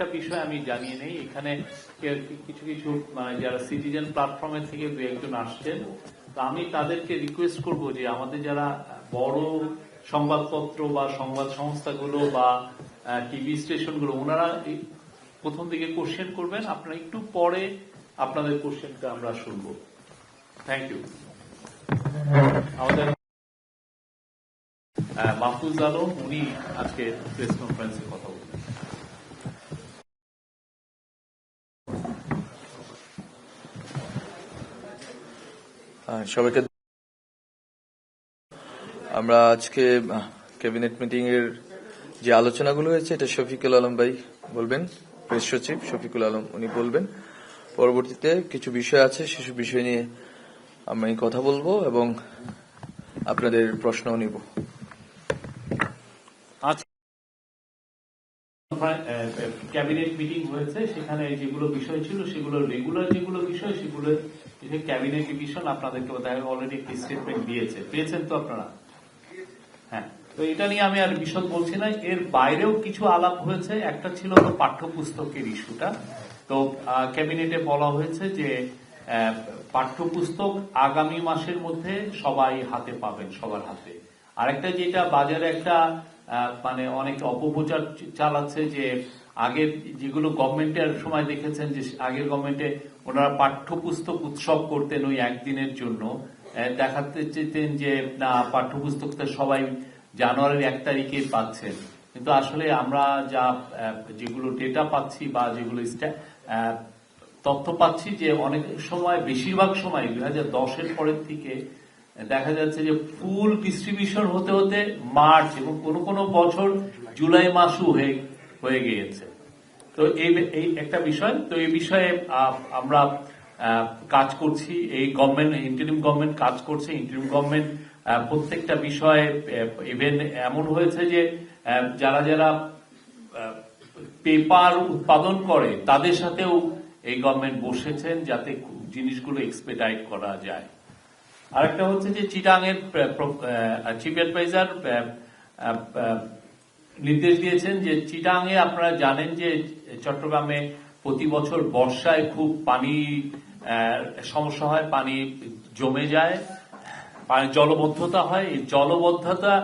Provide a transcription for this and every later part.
একটা বিষয় আমি জানিয়ে নেই। এখানে কিছু কিছু মানে যারা সিটিজেন প্ল্যাটফর্মের থেকে দু একজন আসছেন, তো আমি তাদেরকে রিকোয়েস্ট করব যে আমাদের যারা বড় সংবাদপত্র বা সংবাদ সংস্থাগুলো বা টিভি স্টেশনগুলো ওনারা প্রথম দিকে কোশ্চেন করবেন। আপনারা একটু পরে আপনাদের কোশ্চেনটা আমরা শুনব। থ্যাংক ইউ আমাদের মাহফুজ আলম, উনি আজকে প্রেস কনফারেন্সে কথা বলবেন সবাইকে আমরা আজকে ক্যাবিনেট মিটিং এর যে আলোচনাগুলো হয়েছে, এটা শফিকুল আলম ভাই বলবেন, প্রেস সচিব শফিকুল আলম উনি বলবেন। পরবর্তীতে কিছু বিষয় আছে সেসব বিষয় নিয়ে আমি কথা বলব এবং আপনাদের প্রশ্নও নিব। ক্যাবিনেট মিটিং হয়েছে, সেখানে যেগুলো বিষয় ছিল সেগুলো রেগুলার যেগুলো বিষয়, সেগুলো ক্যাবিনেট ডিভিশন আপনাদেরকে অলরেডি একটি স্টেটমেন্ট দিয়েছে। পেয়েছেন তো আপনারা? হ্যাঁ। তো এটা নিয়ে আমি আর বিশদ বলছি না, এর বাইরেও কিছু আলাপ হয়েছে। একটা ছিল তো পাঠ্যপুস্তকের ইস্যুটা। তো ক্যাবিনেটে বলা হয়েছে যে পাঠ্যপুস্তক আগামী মাসের মধ্যে সবাই হাতে পাবেন, সবার হাতে। আরেকটা যেটা বাজারে একটা মানে অনেক অপপ্রচার চালাচ্ছে যে, আগের যেগুলো গভর্নমেন্টের সময় দেখেছেন যে, আগের গভর্নমেন্টে ওনারা পাঠ্যপুস্তক উৎসব করতেন ওই একদিনের জন্য। দেখাতে চেতেন যে, না, পাঠ্যপুস্তকটা সবাই জানুয়ারির এক তারিখে পাচ্ছেন। কিন্তু আসলে আমরা যা যেগুলো ডেটা পাচ্ছি বা যেগুলো তথ্য পাচ্ছি যে অনেক সময়, বেশিরভাগ সময়, দুই হাজার দশের পরের থেকে দেখা যাচ্ছে যে ফুল ডিস্ট্রিবিউশন হতে হতে মার্চ এবং কোন কোন বছর জুলাই মাসও হয়ে হয়ে গিয়েছে। তো এই একটা বিষয়, তো এই বিষয়ে আমরা কাজ করছি, এই গভর্নমেন্ট ইন্টারিম গভর্নমেন্ট কাজ করছে ইন্টারিম গভর্নমেন্ট প্রত্যেকটা বিষয়ে ইভেন এমন হয়েছে যে যারা যারা পেপার উৎপাদন করে, তাদের সাথেও এই গভর্নমেন্ট বসেছেন যাতে জিনিসগুলো এক্সপেডাইট করা যায়। আরেকটা হচ্ছে যে চিটাং এর চিফ অ্যাডভাইজার নির্দেশ দিয়েছেন যে চিটাং এ আপনারা জানেন যে চট্টগ্রামে প্রতি বছর বর্ষায় খুব পানি সমস্যা হয়, পানি জমে যায়, পানি জলবদ্ধতা হয়। এই জলবদ্ধতা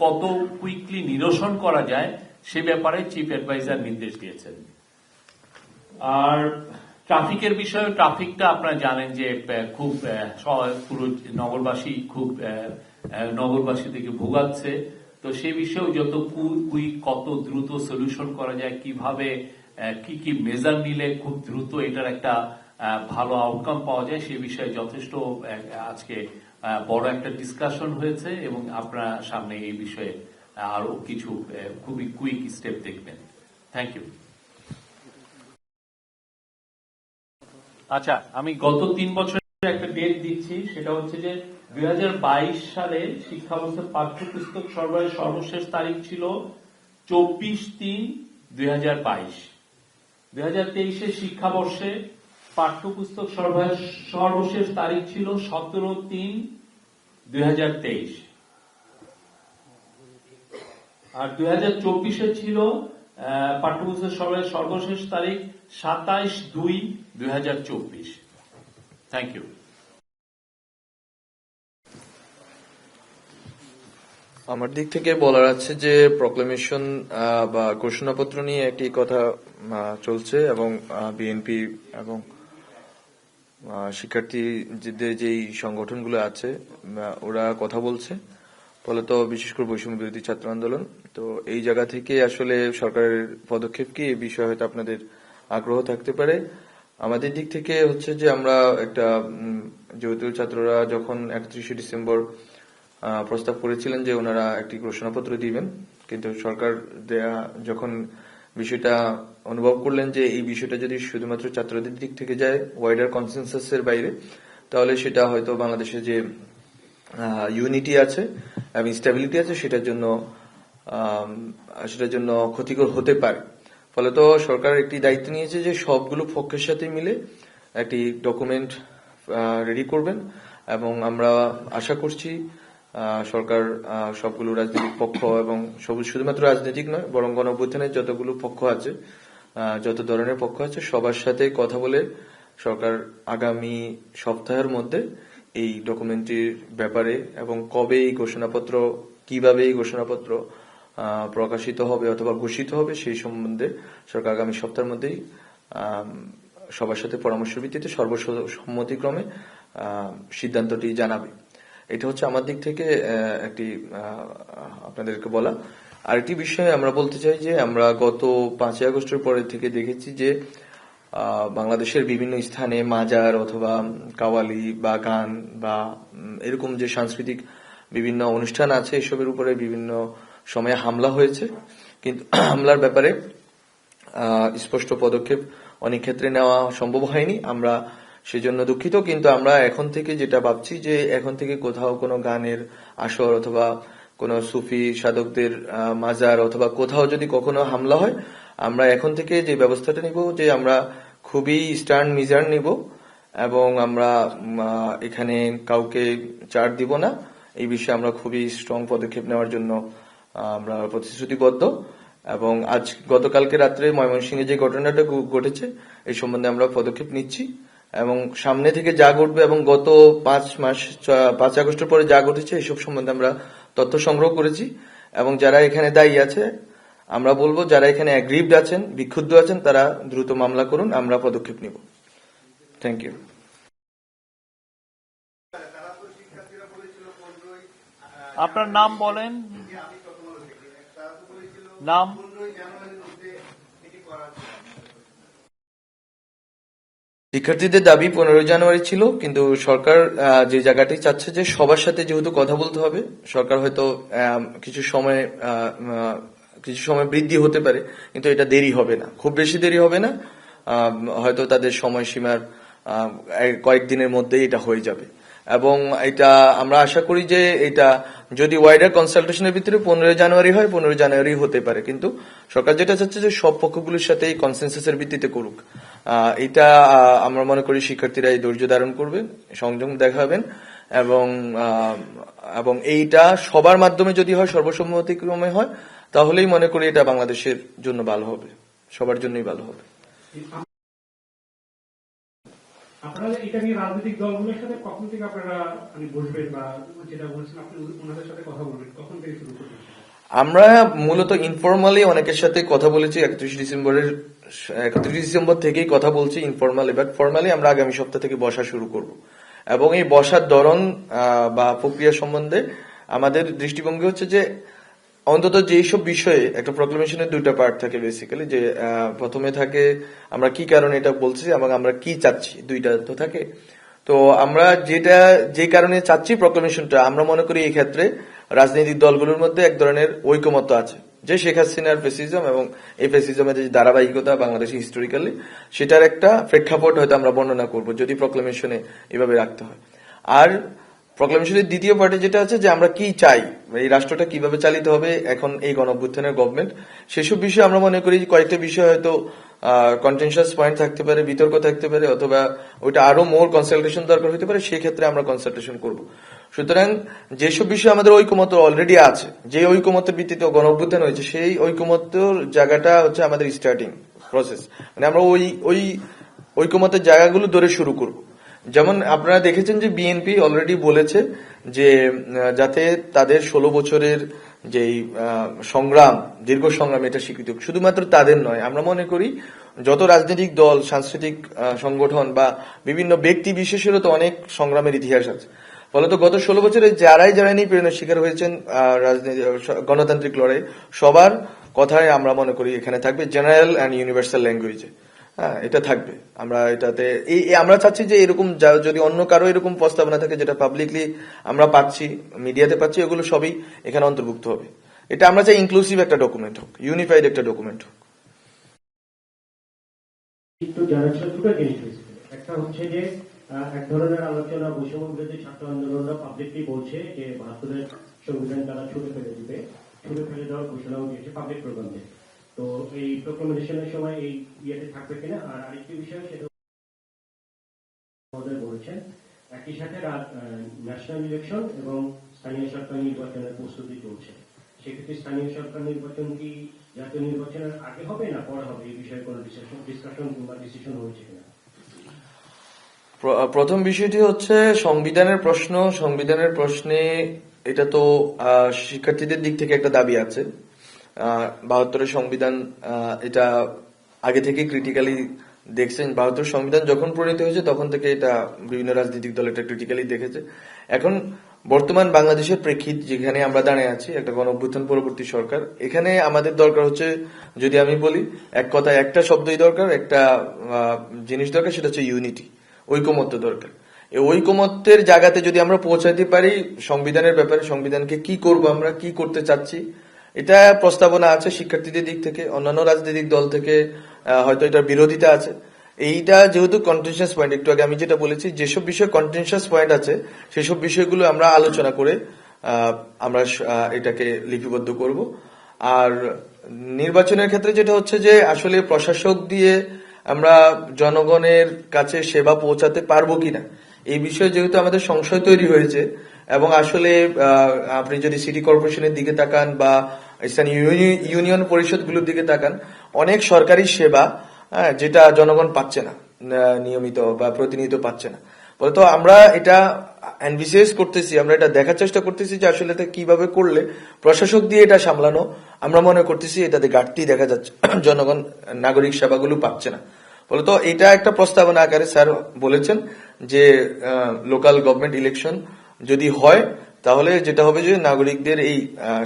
কত কুইকলি নিরসন করা যায় সে ব্যাপারে চিফ অ্যাডভাইজার নির্দেশ দিয়েছেন। আর ট্রাফিকের বিষয়ে, ট্রাফিকটা আপনারা জানেন যে খুব পুরো নগরবাসী খুব নগরবাসী থেকে ভোগাচ্ছে। তো সে বিষয়েও যত কুই কত দ্রুত সলিউশন করা যায়, কীভাবে কি কি মেজার নিলে খুব দ্রুত এটার একটা ভালো আউটকাম পাওয়া যায়, সে বিষয়ে যথেষ্ট আজকে বড় একটা ডিসকাশন হয়েছে এবং আপনারা সামনে এই বিষয়ে আরও কিছু খুবই কুইক স্টেপ দেখবেন। থ্যাংক ইউ আচ্ছা আমি গত তিন বছরের একটা ডেট দিচ্ছি, সেটা হচ্ছে যে দুই হাজার বাইশ সালে পাঠ্যপুস্তক সরবরাহের সর্বশেষ তারিখ ছিল চব্বিশ তিন দুই হাজার বাইশ। শিক্ষাবর্ষে পাঠ্যপুস্তক সরবরাহের সর্বশেষ তারিখ ছিল সতেরো তিন দুই হাজার তেইশ। আর দুই হাজার চব্বিশে ছিল পাঠ্যপুস্তক সরবরাহের সর্বশেষ তারিখ সাতাইশ দুই দুই হাজার চব্বিশ। থ্যাংক ইউ আমার দিক থেকে বলার আছে যে প্রক্লেমেশন বা ঘোষণাপত্র নিয়ে একটি কথা চলছে এবং বিএনপি এবং শিক্ষার্থীদের যেই সংগঠনগুলো আছে ওরা কথা বলছে। ফলে তো বিশেষ করে বৈষম্য বিরোধী ছাত্র আন্দোলন। তো এই জায়গা থেকে আসলে সরকারের পদক্ষেপ কি এই বিষয়ে হয়তো আপনাদের আগ্রহ থাকতে পারে। আমাদের দিক থেকে হচ্ছে যে আমরা একটা যেহেতু ছাত্ররা যখন একত্রিশে ডিসেম্বর প্রস্তাব করেছিলেন যে ওনারা একটি ঘোষণাপত্র দিবেন। কিন্তু সরকার দেয়া যখন বিষয়টা অনুভব করলেন যে এই বিষয়টা যদি শুধুমাত্র ছাত্রদের দিক থেকে যায় ওয়াইডার কনসেনসাসের বাইরে, তাহলে সেটা হয়তো বাংলাদেশে যে ইউনিটি আছে এবং স্টেবিলিটি আছে, সেটার জন্য সেটার জন্য ক্ষতিকর হতে পারে। ফলে তো সরকার একটি দায়িত্ব নিয়েছে যে সবগুলো পক্ষের সাথে মিলে একটি ডকুমেন্ট রেডি করবেন এবং আমরা আশা করছি সরকার সবগুলো রাজনৈতিক পক্ষ এবং শুধুমাত্র রাজনৈতিক নয়, বরং গণঅভ্যুত্থানের যতগুলো পক্ষ আছে যত ধরনের পক্ষ আছে, সবার সাথে কথা বলে সরকার আগামী সপ্তাহের মধ্যে এই ডকুমেন্টটির ব্যাপারে এবং কবে এই ঘোষণাপত্র, কীভাবে এই ঘোষণাপত্র প্রকাশিত হবে অথবা ঘোষিত হবে সেই সম্বন্ধে সরকার আগামী সপ্তাহের মধ্যেই সবার সাথে পরামর্শ ভিত্তিতে সর্বসম্মতিক্রমে সিদ্ধান্তটি জানাবে। এটা হচ্ছে আমার দিক থেকে একটি আপনাদেরকে বলা। আরেকটি বিষয়ে আমরা বলতে চাই যে, আমরা গত পাঁচই আগস্টের পরে থেকে দেখেছি যে বাংলাদেশের বিভিন্ন স্থানে মাজার অথবা কাওয়ালি বা গান বা এরকম যে সাংস্কৃতিক বিভিন্ন অনুষ্ঠান আছে, এসবের উপরে বিভিন্ন সময়ে হামলা হয়েছে। কিন্তু হামলার ব্যাপারে স্পষ্ট পদক্ষেপ অনেক ক্ষেত্রে নেওয়া সম্ভব হয়নি। আমরা সেজন্য দুঃখিত, কিন্তু আমরা এখন থেকে যেটা ভাবছি যে এখন থেকে কোথাও কোনো গানের আসর অথবা কোনো সুফি সাধকদের মাজার অথবা কোথাও যদি কখনো হামলা হয়, আমরা এখন থেকে যে ব্যবস্থাটা নিব যে আমরা খুবই স্টার্ন মিজার নিব এবং আমরা এখানে কাউকে চার দিব না। এই বিষয়ে আমরা খুবই স্ট্রং পদক্ষেপ নেওয়ার জন্য আমরা প্রতিশ্রুতিবদ্ধ এবং আজ গতকালকে রাত্রে ময়মনসিংহে যে ঘটনাটা ঘটেছে, এই সম্বন্ধে আমরা পদক্ষেপ নিচ্ছি। এবং সামনে থেকে যা ঘটবে এবং গত পাঁচ মাস চ- পাঁচ আগস্টের পরে যা ঘটেছে এইসব সম্বন্ধে আমরা তথ্য সংগ্রহ করেছি। এবং যারা এখানে দায়ী আছে আমরা বলব যারা এখানে অ্যাগ্রিভড আছেন বিক্ষুব্ধ আছেন তারা দ্রুত মামলা করুন আমরা পদক্ষেপ নিব। থ্যাংক ইউ আপনার নাম বলেন। নাম? শিক্ষার্থীদের দাবি পনেরোই জানুয়ারি ছিল, কিন্তু সরকার যে জায়গাটি চাচ্ছে যে সবার সাথে যেহেতু কথা বলতে হবে, সরকার হয়তো কিছু সময় কিছু সময় বৃদ্ধি হতে পারে, কিন্তু এটা দেরি হবে না। খুব বেশি দেরি হবে না হয়তো তাদের সময়সীমার কয়েকদিনের মধ্যেই এটা হয়ে যাবে। এবং এটা আমরা আশা করি যে এটা যদি ওয়াইডার কনসালটেশনের ভিতরে পনেরোই জানুয়ারি হয়, পনেরোই জানুয়ারি হতে পারে। কিন্তু সরকার যেটা চাচ্ছে যে সব পক্ষগুলোর সাথে এই কনসেনসাসের ভিত্তিতে করুক। এটা আমরা মনে করি শিক্ষার্থীরা এই ধৈর্য ধারণ করবেন সংযম দেখাবেন এবং এবং এইটা সবার মাধ্যমে যদি হয়, সর্বসম্মতিক্রমে হয়, তাহলেই মনে করি এটা বাংলাদেশের জন্য ভালো হবে। সবার জন্যই ভালো হবে। আপনারা এটা নিয়ে রাজনৈতিক দলগুলোর সাথে কখন থেকে আপনারা মানে বসবেন বা যেটা বলছেন, আপনি ওনাদের সাথে কথা বলবেন? কখন থেকে শুরু করবেন? আমরা মূলত ইনফরমালি অনেকের সাথে কথা বলেছি, একত্রিশ ডিসেম্বরের, একত্রিশ ডিসেম্বর থেকেই কথা বলছি ইনফরমালি বাট ফর্মালি আমরা আগামী সপ্তাহ থেকে বসা শুরু করব। এবং এই বসার ধরন বা প্রক্রিয়া সম্বন্ধে আমাদের দৃষ্টিভঙ্গি হচ্ছে যে অন্তত যেসব বিষয়ে একটা প্রক্লেমেশনের দুইটা পার্ট থাকে বেসিক্যালি যে প্রথমে থাকে, আমরা কি কারণে এটা বলছি এবং আমরা কি চাচ্ছি, দুইটা তো থাকে। তো আমরা যেটা, যে কারণে চাচ্ছি প্রক্লেমেশনটা আমরা মনে করি এই ক্ষেত্রে রাজনৈতিক দলগুলোর মধ্যে এক ধরনের ঐকমত্য আছে। যে শেখ হাসিনার ফেসিজম এবং এই ফেসিজমের যে ধারাবাহিকতা বাংলাদেশে হিস্টোরিক্যালি সেটার একটা প্রেক্ষাপট হয়তো আমরা বর্ণনা করব যদি প্রক্লেমেশনে এভাবে রাখতে হয়। আর প্রক্লেমেশনের দ্বিতীয় পার্টে যেটা আছে যে আমরা কি চাই, এই রাষ্ট্রটা কীভাবে চালিত হবে, এখন এই গণঅভ্যুত্থানের গভর্নমেন্ট সেসব বিষয়ে আমরা মনে করি কয়েকটা বিষয় হয়তো কন্টেনশাস পয়েন্ট থাকতে পারে, বিতর্ক থাকতে পারে, অথবা ওইটা আরও মোর কনসালটেশন দরকার হতে পারে সেই ক্ষেত্রে আমরা কনসালটেশন করব। সুতরাং যেসব বিষয়ে আমাদের ঐকমত্য অলরেডি আছে, যে ঐকমত্যের ভিত্তিতে গণ অভ্যুত্থান হয়েছে, সেই ঐকমত্যর জায়গাটা হচ্ছে আমাদের স্টার্টিং প্রসেস মানে আমরা ওই ওই ঐকমত্যের জায়গাগুলো ধরে শুরু করব। যেমন আপনারা দেখেছেন যে বিএনপি অলরেডি বলেছে যে যাতে তাদের ষোলো বছরের যেই সংগ্রাম, দীর্ঘ সংগ্রাম এটা স্বীকৃত। শুধুমাত্র তাদের নয়, আমরা মনে করি যত রাজনৈতিক দল, সাংস্কৃতিক সংগঠন বা বিভিন্ন ব্যক্তি বিশেষেরও তো অনেক সংগ্রামের ইতিহাস আছে ফলত গত ষোলো বছরে যারাই যারাই নিপীড়নের শিকার হয়েছেন রাজনীতি গণতান্ত্রিক লড়াই সবার কথাই আমরা মনে করি এখানে থাকবে, জেনারেল অ্যান্ড ইউনিভার্সাল ল্যাঙ্গুয়েজে হ্যাঁ এটা থাকবে। আমরা এটাতে এই আমরা চাচ্ছি যে এরকম যদি অন্য কারও এরকম প্রস্তাবনা থাকে যেটা পাবলিকলি আমরা পাচ্ছি, মিডিয়াতে পাচ্ছি, এগুলো সবই এখানে অন্তর্ভুক্ত হবে। এটা আমরা চাই ইনক্লুসিভ একটা ডকুমেন্ট হোক ইউনিফাইড একটা ডকুমেন্ট হোক। একটু হচ্ছে যে এক ধরনের আলোচনা ছাত্র আন্দোলনরা পাবলিকলি বলছে যে সংবিধান তারা ছুড়ে ফেলে দিবে। ছুড়ে ফেলে দেওয়ার ঘোষণাও দিয়েছে পাবলিক প্রোগ্রামে তো এই প্রোক্লামেশনের সময় এই ইয়েতে থাকবে কিনা? আর আরেকটি বিষয়, সেটা মহোদয় বলেছেন, একই সাথে ন্যাশনাল ইলেকশন এবং স্থানীয় সরকার নির্বাচনের প্রস্তুতি চলছে। সেক্ষেত্রে স্থানীয় সরকার নির্বাচন কি জাতীয় নির্বাচনের আগে হবে না পরে হবে? এই বিষয়ে কোনো ডিসকাশন কিংবা ডিসিশন হয়েছে কিনা? প্রথম বিষয়টি হচ্ছে সংবিধানের প্রশ্ন। সংবিধানের প্রশ্নে এটা তো শিক্ষার্থীদের দিক থেকে একটা দাবি আছে। বাহাত্তরের সংবিধান এটা আগে থেকে ক্রিটিক্যালি দেখছেন। বাহাত্তর সংবিধান যখন প্রণীত হয়েছে, তখন থেকে এটা বিভিন্ন রাজনৈতিক দল এটা ক্রিটিক্যালি দেখেছে। এখন বর্তমান বাংলাদেশের প্রেক্ষিত যেখানে আমরা দাঁড়িয়ে আছি, একটা গণ অভ্যুত্থান পরবর্তী সরকার, এখানে আমাদের দরকার হচ্ছে, যদি আমি বলি, এক কথায় একটা শব্দই দরকার, একটা জিনিস দরকার, সেটা হচ্ছে ইউনিটি ঐকমত্য দরকার। ঐকমত্যের জায়গাতে যদি আমরা পৌঁছাতে পারি, সংবিধানের ব্যাপারে, সংবিধানকে কি করব আমরা, কি করতে চাচ্ছি এটা প্রস্তাবনা আছে শিক্ষার্থীদের দিক থেকে, অন্যান্য রাজনৈতিক দল থেকে হয়তো এটার বিরোধিতা আছে। এইটা যেহেতু কন্টেনশাস পয়েন্ট একটু আগে আমি যেটা বলেছি, যেসব বিষয়ে কন্টেনশাস পয়েন্ট আছে, সেসব বিষয়গুলো আমরা আলোচনা করে আমরা এটাকে লিপিবদ্ধ করব। আর নির্বাচনের ক্ষেত্রে যেটা হচ্ছে যে, আসলে প্রশাসক দিয়ে আমরা জনগণের কাছে সেবা পৌঁছাতে পারব কিনা, এই বিষয়ে যেহেতু আমাদের সংশয় তৈরি হয়েছে, এবং আসলে আপনি যদি সিটি কর্পোরেশনের দিকে তাকান বা স্থানীয় ইউনি- ইউনিয়ন পরিষদগুলোর দিকে তাকান অনেক সরকারি সেবা হ্যাঁ, যেটা জনগণ পাচ্ছে না নিয়মিত বা প্রতিনিয়ত পাচ্ছে না। বলতো আমরা এটা অ্যানভিসিয়াস করতেছি আমরা এটা দেখার চেষ্টা করতেছি যে আসলে এটা কীভাবে করলে প্রশাসক দিয়ে এটা সামলানো আমরা মনে করতেছি এটাতে ঘাটতি দেখা যাচ্ছে জনগণ নাগরিক সেবাগুলো পাচ্ছে না। বলতো এটা একটা প্রস্তাবনা আকারে স্যার বলেছেন যে লোকাল গভর্নমেন্ট ইলেকশন যদি হয় তাহলে যেটা হবে যে নাগরিকদের এই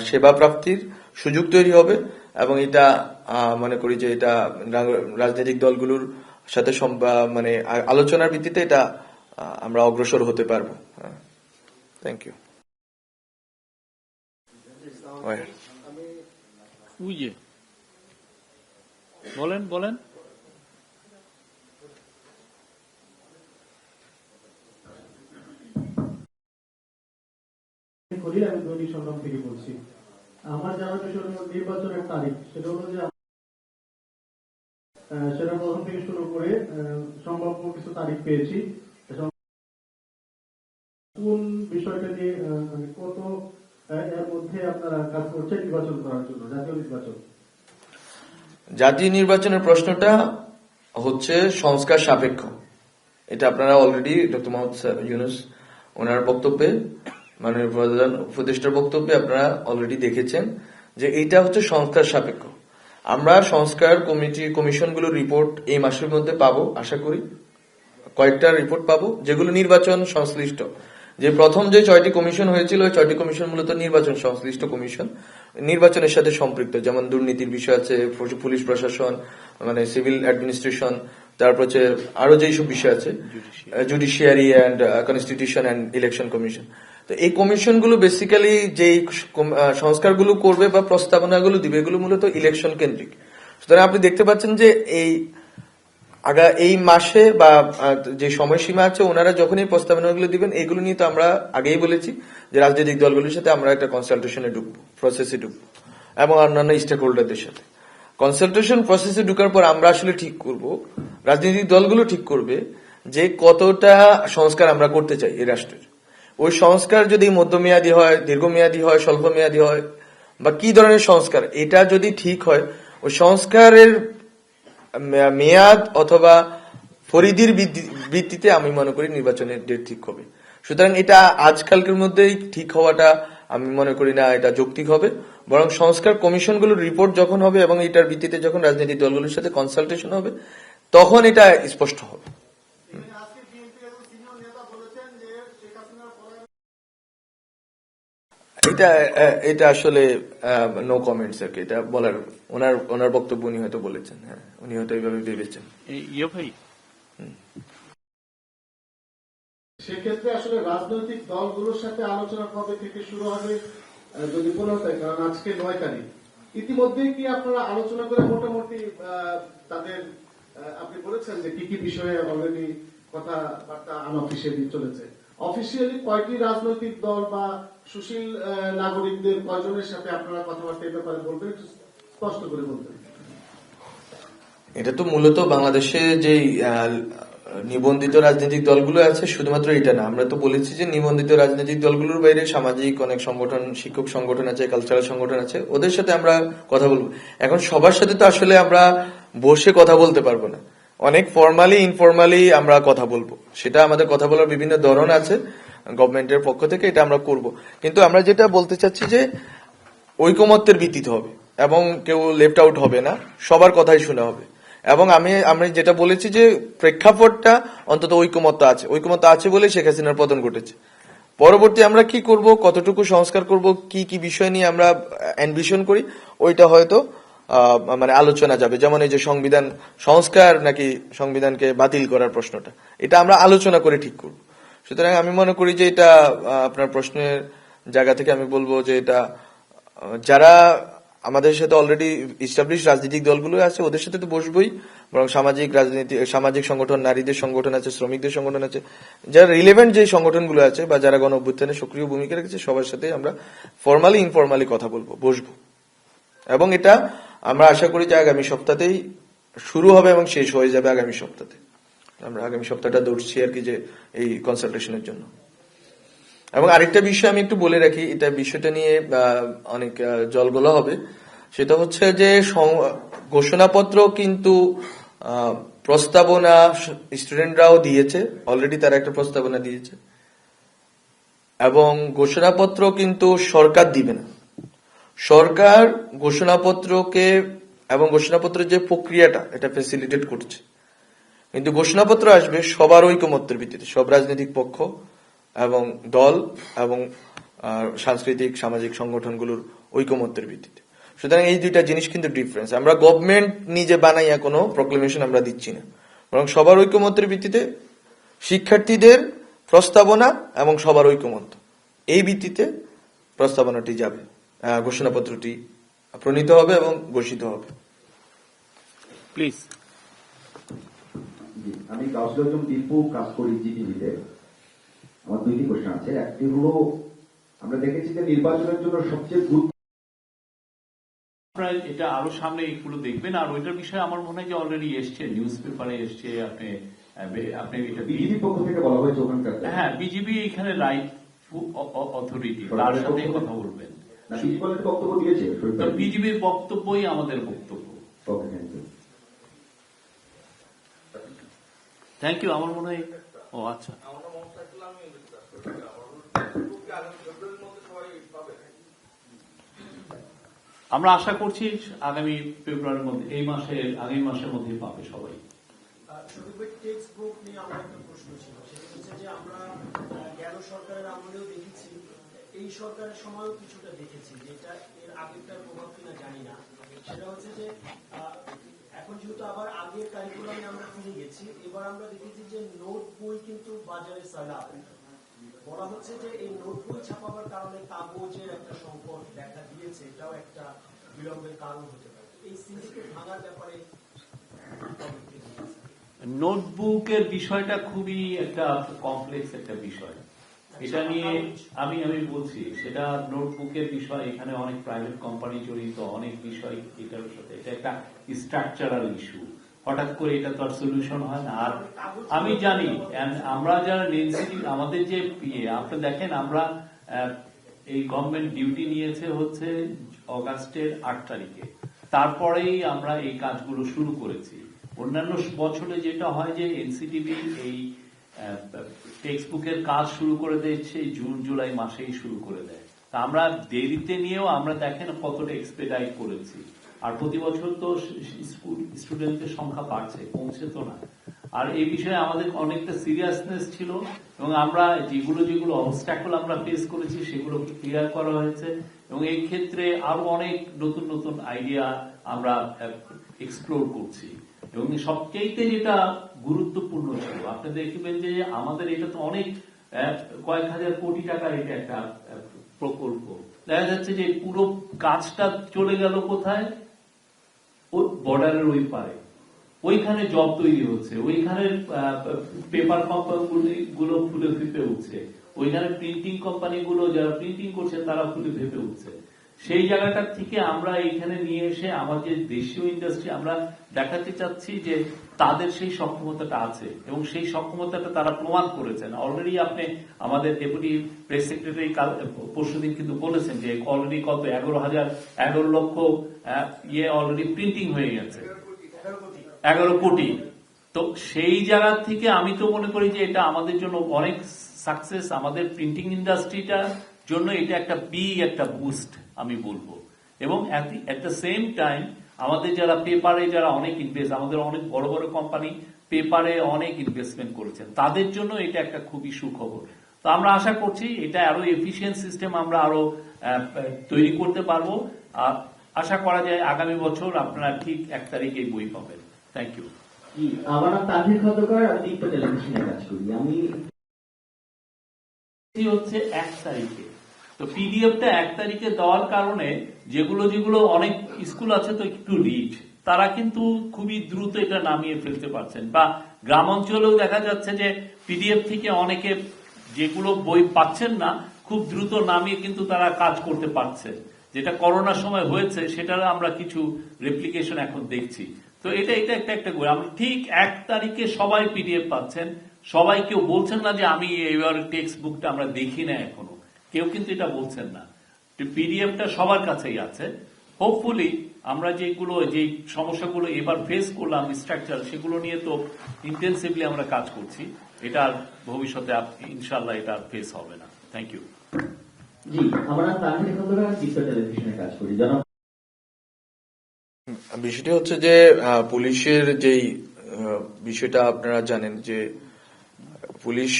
সেবা প্রাপ্তির সুযোগ তৈরি হবে এবং এটা মনে করি যে এটা রাজনৈতিক দলগুলোর সাথে মানে আলোচনার ভিত্তিতে এটা আমরা অগ্রসর হতে পারব। থ্যাংক ইউ বলেন বলেন। করি আমি দৈনিক সংগ্রাম থেকে বলছি। আমার জানা বিষয় নির্বাচনের তারিখ, সেটা হলো যে সেটা প্রথম থেকে শুরু করে সম্ভাব্য কিছু তারিখ পেয়েছি। কোন বিষয়টা নিয়ে মানে কত এর মধ্যে আপনারা কাজ করছেন নির্বাচন করার জন্য, জাতীয় নির্বাচন? জাতীয় নির্বাচনের প্রশ্নটা হচ্ছে সংস্কার সাপেক্ষ। এটা আপনারা অলরেডি ডক্টর মোহাম্মদ ইউনুস ওনার বক্তব্যে মাননীয় প্রধান উপদেষ্টার বক্তব্যে আপনারা অলরেডি দেখেছেন যে এইটা হচ্ছে সংস্কার সাপেক্ষ। আমরা সংস্কার কমিটি কমিশনগুলোর রিপোর্ট এই মাসের মধ্যে পাবো আশা করি। কয়েকটা রিপোর্ট পাবো যেগুলো নির্বাচন সংশ্লিষ্ট। যে প্রথম যে ছয়টি কমিশন হয়েছিল ওই ছয়টি কমিশন মূলত নির্বাচন সংশ্লিষ্ট কমিশন। নির্বাচনের সাথে সম্পৃক্ত যেমন দুর্নীতির বিষয় আছে পুলিশ প্রশাসন মানে সিভিল অ্যাডমিনিস্ট্রেশন তারপর হচ্ছে আরও যেই সব বিষয় আছে judiciary and constitution and election commission তো এই কমিশনগুলো বেসিক্যালি আহ, সংস্কারগুলো করবে বা প্রস্তাবনাগুলো দিবে এগুলো মূলত ইলেকশন কেন্দ্রিক। সুতরাং আপনি দেখতে পাচ্ছেন যে এই আগা এই মাসে বা যে সময়সীমা আছে ওনারা যখন এই প্রস্তাবনাগুলো দিবেন এগুলো নিয়ে তো আমরা আগেই বলেছি যে রাজনৈতিক দলগুলোর সাথে আমরা একটা কনসালটেশনে ঢুকবো প্রসেসে ঢুকবো এবং অন্যান্য স্টেক হোল্ডারদের সাথে। কনসালটেশন প্রসেসে ঢুকার পর আমরা আসলে ঠিক করব রাজনৈতিক দলগুলো ঠিক করবে যে কতটা সংস্কার আমরা করতে চাই এই রাষ্ট্রের। ওই সংস্কার যদি মধ্যমেয়াদী হয়, দীর্ঘমেয়াদী হয়, স্বল্পমেয়াদী হয়, বা কি ধরনের সংস্কার, এটা যদি ঠিক হয়, ওই সংস্কারের মেয়াদ অথবা পরিধির ভিত্তিতে আমি মনে করি নির্বাচনের ডেট ঠিক হবে। সুতরাং এটা আজকালকের মধ্যেই ঠিক হওয়াটা আমি মনে করি না এটা যৌক্তিক হবে। বরং সংস্কার কমিশনগুলোর রিপোর্ট যখন হবে এবং এটার ভিত্তিতে যখন রাজনৈতিক দলগুলোর সাথে কনসালটেশন হবে, তখন এটা স্পষ্ট হবে। এটা এটা আসলে নো কমেন্টস আর কি। এটা বলার ওনার ওনার বক্তব্য উনি হয়তো বলেছেন হ্যাঁ। উনি হয়তো এইভাবে ভেবেছেন। ইয়ে ভাই? সেক্ষেত্রে আসলে রাজনৈতিক দলগুলোর সাথে আলোচনা কবে থেকে শুরু হবে যদি পনেরো তারিখ কারণ আজকে নয় তারিখ। ইতিমধ্যেই কি আপনারা আলোচনা করে মোটামুটি আহ, তাদের আহ, আপনি বলেছেন যে কি কি বিষয়ে অলরেডি কথাবার্তা আনঅফিসিয়ালি চলেছে। অফিসিয়ালি কয়টি রাজনৈতিক দল বা সুশীল নাগরিকদের কয়জনের সাথে আপনারা কথাবার্তা এই ব্যাপারে বলবেন? স্পষ্ট করে বলবেন। এটা তো মূলত বাংলাদেশে যে নিবন্ধিত রাজনৈতিক দলগুলো আছে, শুধুমাত্র এটা না। আমরা তো বলেছি যে নিবন্ধিত রাজনৈতিক দলগুলোর বাইরে সামাজিক, অনেক সংগঠন, শিক্ষক সংগঠন আছে কালচারাল সংগঠন আছে, ওদের সাথে আমরা কথা বলব। এখন সবার সাথে তো আসলে আমরা বসে কথা বলতে পারব না। অনেক ফর্মালি ইনফর্মালি আমরা কথা বলব। সেটা আমাদের কথা বলার বিভিন্ন ধরন আছে। গভর্নমেন্টের পক্ষ থেকে এটা আমরা করব। কিন্তু আমরা যেটা বলতে চাচ্ছি যে ঐকমত্যের ভিত্তিতে হবে এবং কেউ লেফট আউট হবে না, সবার কথাই শোনা হবে। এবং আমি আমি যেটা বলেছি যে প্রেক্ষাপটটা অন্তত ঐকমত্য আছে। ঐকমত্য আছে বলে শেখ হাসিনার পতন ঘটেছে। পরবর্তী আমরা কি করব, কতটুকু সংস্কার করব, কি কি বিষয় নিয়ে আমরা অ্যানভিশন করি, ওইটা হয়তো মানে আলোচনা যাবে। যেমন এই যে সংবিধান, সংস্কার নাকি সংবিধানকে বাতিল করার প্রশ্নটা। এটা আমরা আলোচনা করে ঠিক করব। সুতরাং আমি মনে করি যে এটা আপনার প্রশ্নের জায়গা থেকে আমি বলব যে এটা যারা আমাদের সাথে অলরেডি ইস্টাবলিশ রাজনৈতিক দলগুলো আছে, ওদের সাথে তো বসবই, বরং সামাজিক রাজনীতি, সামাজিক সংগঠন, নারীদের সংগঠন আছে, শ্রমিকদের সংগঠন আছে, যারা রিলেভেন্ট যে সংগঠনগুলো আছে বা যারা গণ অভ্যুত্থানে সক্রিয় ভূমিকা রেখেছে, সবার সাথে আমরা ফর্মালি ইনফর্মালি কথা বলব, বসবো। এবং এটা আমরা আশা করি যে আগামী সপ্তাহতেই শুরু হবে এবং শেষ হয়ে যাবে আগামী সপ্তাহে আমরা আগামী সপ্তাহটা দৌড়ছি আর কি যে এই কনসালটেশনের জন্য। এবং আরেকটা বিষয় আমি একটু বলে রাখি, এটা বিষয়টা নিয়ে অনেক জলগোলা হবে। সেটা হচ্ছে যে ঘোষণাপত্র কিন্তু প্রস্তাবনা স্টুডেন্টরাও দিয়েছে। অলরেডি তারা একটা প্রস্তাবনা দিয়েছে। এবং ঘোষণাপত্র কিন্তু সরকার দিবে না। সরকার ঘোষণাপত্রকে, এবং ঘোষণাপত্রের যে প্রক্রিয়াটা, এটা ফেসিলিটেট করছে। কিন্তু ঘোষণাপত্র আসবে সবার ঐকমত্যের ভিত্তিতে, সব রাজনৈতিক পক্ষ এবং দল এবং সাংস্কৃতিক, সামাজিক সংগঠনগুলোর ঐকমত্যের ভিত্তিতে। সুতরাং এই দুইটা জিনিস কিন্তু ডিফারেন্স আমরা গভর্নমেন্ট নিজে বানাইয়া কোনো প্রক্লেমেশন আমরা দিচ্ছি না। বরং সবার ঐকমত্যের ভিত্তিতে শিক্ষার্থীদের প্রস্তাবনা এবং সবার ঐকমত্য। এই ভিত্তিতে প্রস্তাবনাটি যাবে ঘোষণাপত্রটি প্রণীত হবে এবং ঘোষিত হবে। প্লিজ আমি কাউন্সিলর জন দীপু কাজ করি জিটিভিতে আমার দুইটি কোশ্চেন আছে। একটি হলো আমরা দেখেছি যে নির্বাচনের জন্য সবচেয়ে গুরুত্ব আপনারা এটা আরও সামনে এগুলো দেখবেন। আর ওইটার বিষয়ে আমার মনে হয় যে অলরেডি এসছে নিউজ পেপারে এসছে আপনি আপনি এটা বিজেপি পক্ষ থেকে বলা হয়েছে ওখানকার হ্যাঁ বিজেপি এখানে রাইট অথরিটি তার সাথে কথা বলবেন। না বিজেপি অলরেডি বক্তব্য দিয়েছে। বিজেপির বক্তব্যই আমাদের বক্তব্য। থ্যাংক ইউ আমার মনে হয় ও আচ্ছা। আমরা আশা করছি আগামী ফেব্রুয়ারির মধ্যে এই মাসের আগামী মাসের মধ্যে পাবে সবাই। এই সরকারের সময়ও কিছুটা দেখেছি, যেটা এর আগেরটার প্রভাব কিনা জানি না। সেটা হচ্ছে যে এখন যেহেতু আবার আগের কারিকুলামে আমরা ফিরে গেছি এবার আমরা দেখেছি যে নোট বই কিন্তু বাজারে সারা বলা হচ্ছে যে এই নোট বই ছাপাবার কারণে কাগজের একটা সংকট দেখা দিয়েছে এটাও একটা বিলম্বের কারণ হতে পারে। এই সিন্ডিকেট ভাঙার ব্যাপারে নোটবুকের বিষয়টা খুবই একটা কমপ্লেক্স একটা বিষয়। এটা নিয়ে আমি আমি বলছি সেটা নোটবুকের বিষয় এখানে অনেক প্রাইভেট কোম্পানি জড়িত অনেক বিষয় এটার সাথে এটা একটা স্ট্রাকচারাল ইস্যু হঠাৎ করে এটা তো আর সলিউশন হয় না। আর আমি জানি আমরা যারা ডেন্সিটি আমাদের যে ইয়ে আপনি দেখেন আমরা এই গভর্নমেন্ট ডিউটি নিয়েছে হচ্ছে অগাস্টের আট তারিখে। তারপরেই আমরা এই কাজগুলো শুরু করেছি। অন্যান্য বছরে যেটা হয় যে এনসিটিভি এই টেক্সট বুকের কাজ শুরু করে দিচ্ছে জুন, জুলাই মাসেই শুরু করে দেয়। তা আমরা দেরিতে নিয়েও আমরা দেখেন কতটা এক্সপেডাইট করেছি। আর প্রতি বছর তো স্কুল স্টুডেন্টের সংখ্যা বাড়ছে, কমছে তো না। আর এই বিষয়ে আমাদের অনেকটা সিরিয়াসনেস ছিল এবং আমরা যেগুলো যেগুলো অবস্ট্যাকল আমরা ফেস করেছি সেগুলোকে ক্লিয়ার করা হয়েছে এবং এই ক্ষেত্রে আরও অনেক নতুন নতুন আইডিয়া আমরা এক্সপ্লোর করছি। এবং সবচেয়ে যেটা গুরুত্বপূর্ণ ছিল, আপনি দেখবেন যে আমাদের এটা তো অনেক কয়েক হাজার কোটি টাকার এটা একটা প্রকল্প। দেখা যাচ্ছে যে পুরো কাজটা চলে গেল কোথায়? বর্ডারের ওই পারে। ওইখানে জব তৈরি হচ্ছে। ওইখানে পেপার কোম্পানি গুলো ফুলে ফেপে উঠছে। ওইখানে প্রিন্টিং কোম্পানি গুলো যারা প্রিন্টিং করছে, তারা ফুলে ফেপে উঠছে। সেই জায়গাটা থেকে আমরা এইখানে নিয়ে এসে আমাদের দেশীয় ইন্ডাস্ট্রি আমরা দেখাতে চাচ্ছি যে তাদের সেই সক্ষমতাটা আছে এবং সেই সক্ষমতাটা তারা প্রমাণ করেছেন। অলরেডি আপনি আমাদের ডেপুটি প্রেস সেক্রেটারি পরশুদিন কিন্তু বলেছেন যে অলরেডি কত এগারো হাজার, এগারো লক্ষ ইয়ে অলরেডি প্রিন্টিং হয়ে গেছে। এগারো কোটি। তো সেই জায়গা থেকে আমি তো মনে করি যে এটা আমাদের জন্য অনেক সাকসেস আমাদের প্রিন্টিং ইন্ডাস্ট্রিটার জন্য এটা একটা বিগ একটা বুস্ট আমি বলব। এবং এট দ্য সেম টাইম আমাদের যারা পেপারে যারা অনেক ইনভেস্ট আমাদের অনেক বড় বড় কোম্পানি পেপারে অনেক ইনভেস্টমেন্ট করেছেন তাদের জন্য এটা একটা খুবই সুখবর। তো আমরা আশা করছি এটা আরও এফিসিয়েন্ট সিস্টেম আমরা আরও তৈরি করতে পারব। আর আশা করা যায় আগামী বছর আপনারা ঠিক এক তারিখে বই পাবেন। থ্যাংক ইউ আমার নাম তানভীর খন্দকার আমি দীপ্ত টেলিভিশনে কাজ করি। আমি হচ্ছে এক তারিখে। তো পিডিএফটা এক তারিখে দেওয়ার কারণে যেগুলো যেগুলো অনেক স্কুল আছে তো একটু রিচ তারা কিন্তু খুবই দ্রুত এটা নামিয়ে ফেলতে পারছেন। বা গ্রাম অঞ্চলেও দেখা যাচ্ছে যে পিডিএফ থেকে অনেকে যেগুলো বই পাচ্ছেন না, খুব দ্রুত নামিয়ে কিন্তু তারা কাজ করতে পারছে যেটা করোনার সময় হয়েছে, সেটার আমরা কিছু রেপ্লিকেশন এখন দেখছি। তো এটা এটা একটা একটা গুণ। আমরা ঠিক এক তারিখে সবাই পিডিএফ পাচ্ছেন। সবাই কেউ বলছেন না যে আমি এবার টেক্সট বুকটা আমরা দেখি না এখনও। কেউ কিন্তু এটা বলছেন না। পিডিএফটা সবার কাছেই আছে। হোপফুলি আমরা যেগুলো যে সমস্যাগুলো এবার ফেস করলাম স্ট্রাকচার সেগুলো নিয়ে তো ইন্টেন্সিভলি আমরা কাজ করছি। এটা আর ভবিষ্যতে ইনশাল্লাহ এটা ফেস হবে না। থ্যাংক ইউ জি আমার তানভীর খন্দকার আমি টেলিভিশনে কাজ করি। জনাব বিষয়টি হচ্ছে যে আহ, পুলিশের যেই আহ, বিষয়টা আপনারা জানেন যে পুলিশ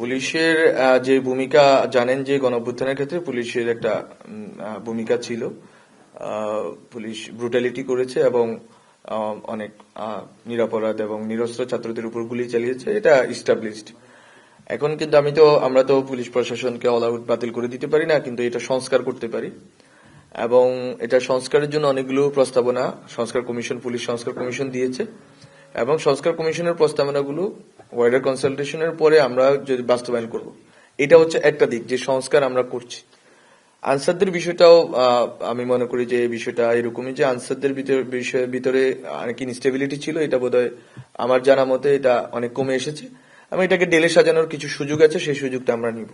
পুলিশের যে ভূমিকা জানেন যে গণঅভ্যুত্থানের ক্ষেত্রে পুলিশের একটা ভূমিকা ছিল। পুলিশ ব্রুটালিটি করেছে এবং অনেক নিরাপরাধ এবং নিরস্ত্র ছাত্রদের উপর গুলি চালিয়েছে। এটা ইস্টাবলিশড এখন কিন্তু আমি তো আমরা তো পুলিশ প্রশাসনকে অল আউট বাতিল করে দিতে পারি না কিন্তু এটা সংস্কার করতে পারি। এবং এটা সংস্কারের জন্য অনেকগুলো প্রস্তাবনা সংস্কার কমিশন পুলিশ সংস্কার কমিশন দিয়েছে। এবং সংস্কার কমিশনের প্রস্তাবনাগুলো ওয়াইডার কনসালটেশনের পরে আমরা যদি বাস্তবায়ন করব। এটা হচ্ছে একটা দিক যে সংস্কার আমরা করছি। আনসারদের বিষয়টাও আমি মনে করি যে বিষয়টা এরকমই যে আনসারদের বিষয়ের ভিতরে অনেক ইনস্টেবিলিটি ছিল, এটা বোধহয় আমার জানা মতে এটা অনেক কমে এসেছে এবং এটাকে ডেলে সাজানোর কিছু সুযোগ আছে, সেই সুযোগটা আমরা নিব।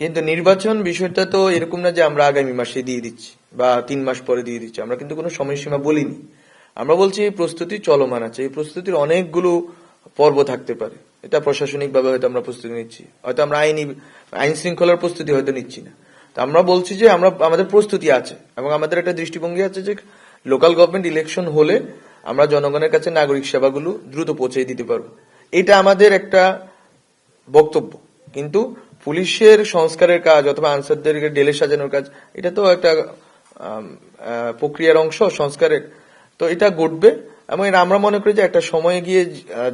কিন্তু নির্বাচন বিষয়টা তো এরকম না যে আমরা আগামী মাসে দিয়ে দিচ্ছি বা তিন মাস পরে দিয়ে দিচ্ছি। আমরা কিন্তু কোনো সময়সীমা বলিনি। আমরা বলছি এই প্রস্তুতি চলমান আছে, এই প্রস্তুতির অনেকগুলো পর্ব থাকতে পারে। এটা প্রশাসনিক ভাবে হয়তো আমরা প্রস্তুতি নিচ্ছি। হয়তো আমরা আইনি, আইন শৃঙ্খলার প্রস্তুতি হয়তো নিচ্ছি না। তো আমরা বলছি যে আমরা, আমাদের প্রস্তুতি আছে এবং আমাদের একটা দৃষ্টিভঙ্গি আছে যে লোকাল গভর্নমেন্ট ইলেকশন হলে আমরা জনগণের কাছে নাগরিক সেবাগুলো দ্রুত পৌঁছে দিতে পারব। এটা আমাদের একটা বক্তব্য। কিন্তু পুলিশের সংস্কারের কাজ অথবা আনসারদেরকে ডেলে সাজানোর কাজ, এটা তো একটা প্রক্রিয়ার অংশ, সংস্কারের। তো এটা ঘটবে এবং এটা আমরা মনে করি যে একটা সময়ে গিয়ে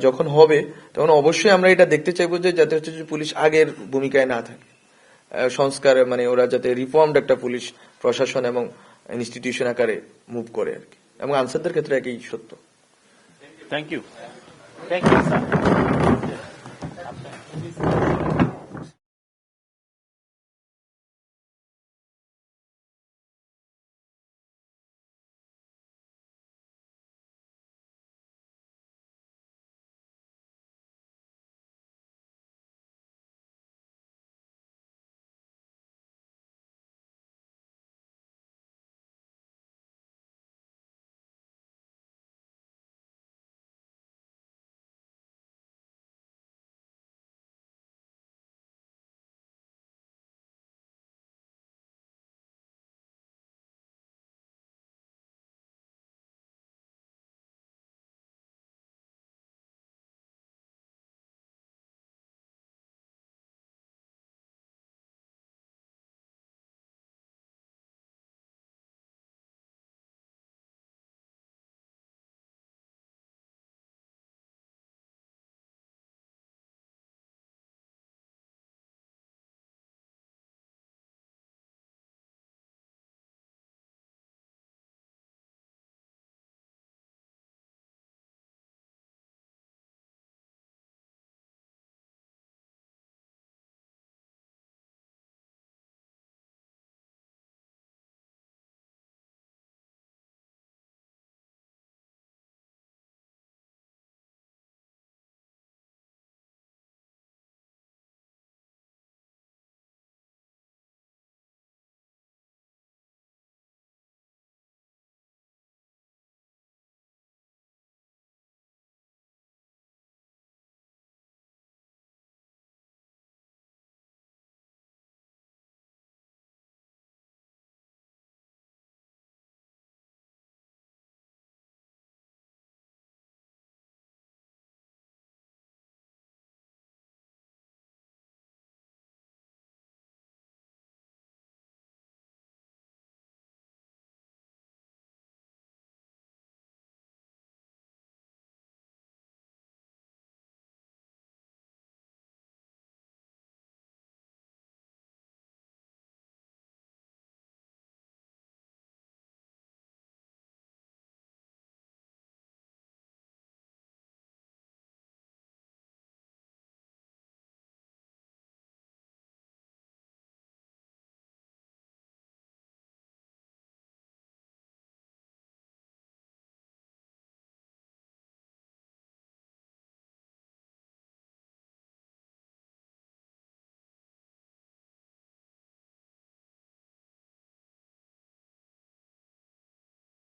যখন হবে, তখন অবশ্যই আমরা এটা দেখতে চাইব যে যাতে হচ্ছে পুলিশ আগের ভূমিকায় না থাকে। সংস্কার মানে ওরা যাতে রিফর্মড একটা পুলিশ প্রশাসন এবং ইনস্টিটিউশন আকারে মুভ করে আর কি। এবং আনসারদের ক্ষেত্রে একই সত্য। Thank you thank you sir